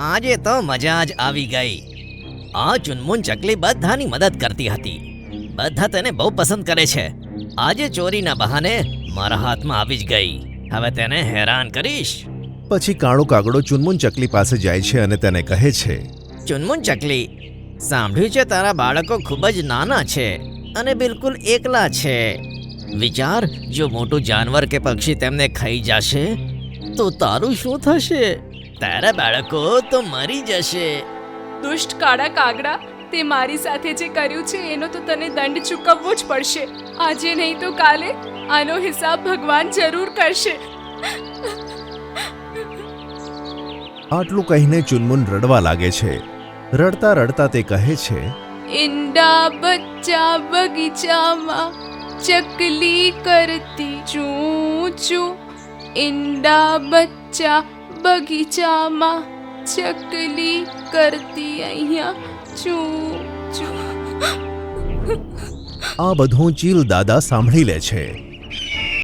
આજે તો મજા જ આવી ગઈ. આ ચુનમુન ચકલી બધાની મદદ કરતી હતી. બધા તેને બહુ પસંદ કરે છે. આજે ચોરીના બહાને મારા હાથમાં આવી જ ગઈ. હવે તેને હેરાન કરીશ. પછી કાળો કાગડો ચુનમુન ચકલી પાસે જાય છે અને તેને કહે છે ચુનમુન ચકલી સાંભળ્યું છે તારા બાળકો ખૂબ જ નાના છે અને બિલકુલ એકલા છે. વિચાર જો મોટું જાનવર કે પક્ષી તેમને ખાઈ જશે તો તારું શું થશે? તારા બાળકો તો મરી જશે. દુષ્ટ કાળા કાગડા તે મારી સાથે જે કર્યું છે એનો તો તને દંડ ચૂકવવો જ પડશે. આજે નહીં તો કાલે આનો હિસાબ ભગવાન જરૂર કરશે. આટલું કહીને ચુનમુન રડવા લાગે છે. રડતા રડતા તે કહે છે ઈંડા બચ્ચા બગીચામાં ચકલી કરતી ચૂ ચૂ. ઈંડા બચ્ચા બગીચામાં ચકલી કરતી અહીંયા. છું આ બધું ચીલ દાદા સાંભળી લે છે.